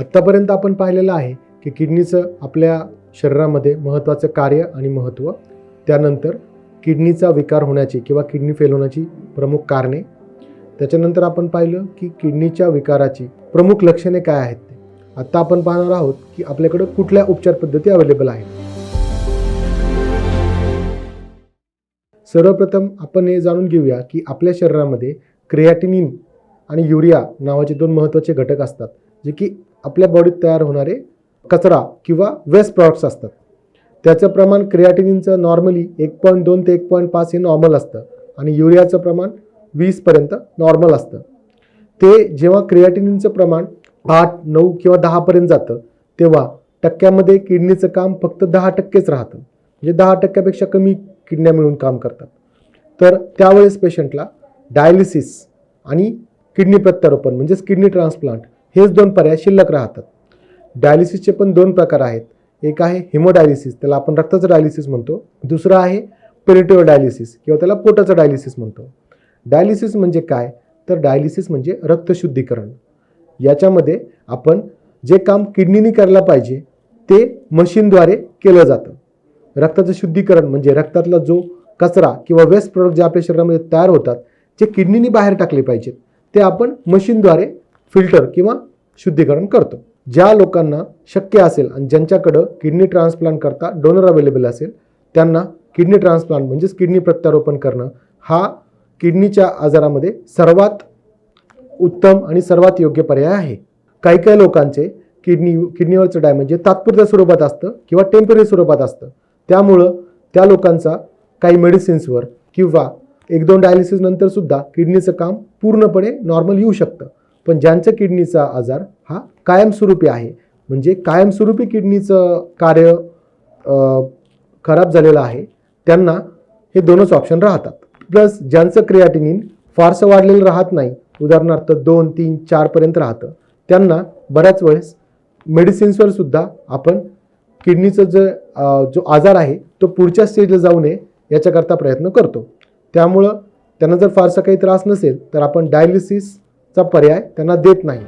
आत्तापर्यंत आपण पाहिलेलं आहे की किडनीचं आपल्या शरीरामध्ये महत्त्वाचं कार्य आणि महत्त्व त्यानंतर किडनीचा विकार होण्याची किंवा किडनी फेल होण्याची प्रमुख कारणे त्याच्यानंतर आपण पाहिलं की किडनीच्या विकाराची प्रमुख लक्षणे काय आहेत ते. आत्ता आपण पाहणार आहोत की आपल्याकडं कुठल्या उपचार पद्धती अवेलेबल आहेत. सर्वप्रथम आपण हे जाणून घेऊया की आपल्या शरीरामध्ये क्रियाटिनिन आणि युरिया नावाचे दोन महत्त्वाचे घटक असतात जे की आपल्या बॉडीत तयार होणारे कचरा किंवा वेस्ट प्रॉडक्ट्स असतात. त्याचं प्रमाण क्रिएटिनिनचं नॉर्मली एक पॉईंट दोन ते एक पॉईंट पाच हे नॉर्मल असतं आणि युरियाचं प्रमाण वीसपर्यंत नॉर्मल असतं. ते जेव्हा क्रिएटिनिनचं प्रमाण आठ नऊ किंवा दहापर्यंत जातं तेव्हा टक्क्यामध्ये किडनीचं काम फक्त दहा टक्केच राहतं. म्हणजे दहा टक्क्यापेक्षा कमी किडन्या मिळून काम करतात. तर त्यावेळेस पेशंटला डायलिसिस आणि किडनी प्रत्यारोपण म्हणजेच किडनी ट्रान्सप्लांट हेच दोन पर्याय शिल्लक राहतात. डायलिसिसचे पण दोन प्रकार आहेत. एक आहे हिमोडायलिसिस त्याला आपण रक्ताचं डायलिसिस म्हणतो. दुसरं आहे पेरिटोर डायलिसिस किंवा त्याला पोटाचं डायलिसिस म्हणतो. डायलिसिस म्हणजे काय? तर डायलिसिस म्हणजे रक्तशुद्धीकरण याच्यामध्ये आपण जे काम किडनीने करायला पाहिजे ते मशीनद्वारे केलं जातं. रक्ताचं शुद्धीकरण म्हणजे रक्तातला जो कचरा किंवा वेस्ट प्रोडक्ट जे आपल्या शरीरामध्ये तयार होतात जे किडनीने बाहेर टाकले पाहिजेत ते आपण मशीनद्वारे फिल्टर किंवा शुद्धीकरण करतो. ज्या लोकांना शक्य असेल आणि ज्यांच्याकडं किडनी ट्रान्सप्लांट करता डोनर अवेलेबल असेल त्यांना किडनी ट्रान्सप्लांट म्हणजेच किडनी प्रत्यारोपण करणं हा किडनीच्या आजारामध्ये सर्वात उत्तम आणि सर्वात योग्य पर्याय आहे. काही काही लोकांचे किडनी किडनीवरचं डाय म्हणजे तात्पुरत्या स्वरूपात असतं किंवा टेंपररी स्वरूपात असतं. त्यामुळं त्या लोकांचा काही मेडिसिन्सवर किंवा एक दोन डायलिसिस नंतर सुद्धा किडनीचं काम पूर्णपणे नॉर्मल येऊ शकतं. पण ज्यांचं किडनीचा आजार हा कायमस्वरूपी आहे म्हणजे कायमस्वरूपी किडनीचं कार्य खराब झालेलं आहे त्यांना हे दोनच ऑप्शन राहतात. प्लस ज्यांचं क्रियाटिनिन फारसं वाढलेलं राहत नाही उदाहरणार्थ दोन तीन चारपर्यंत राहतं त्यांना बऱ्याच वेळेस मेडिसिन्सवर सुद्धा आपण किडनीचं जे जो आजार आहे तो पुढच्या स्टेजला जाऊ नये याच्याकरता प्रयत्न करतो. त्यामुळं त्यांना जर फारसा काही त्रास नसेल तर आपण डायलिसिसचा पर्याय त्यांना देत नाही.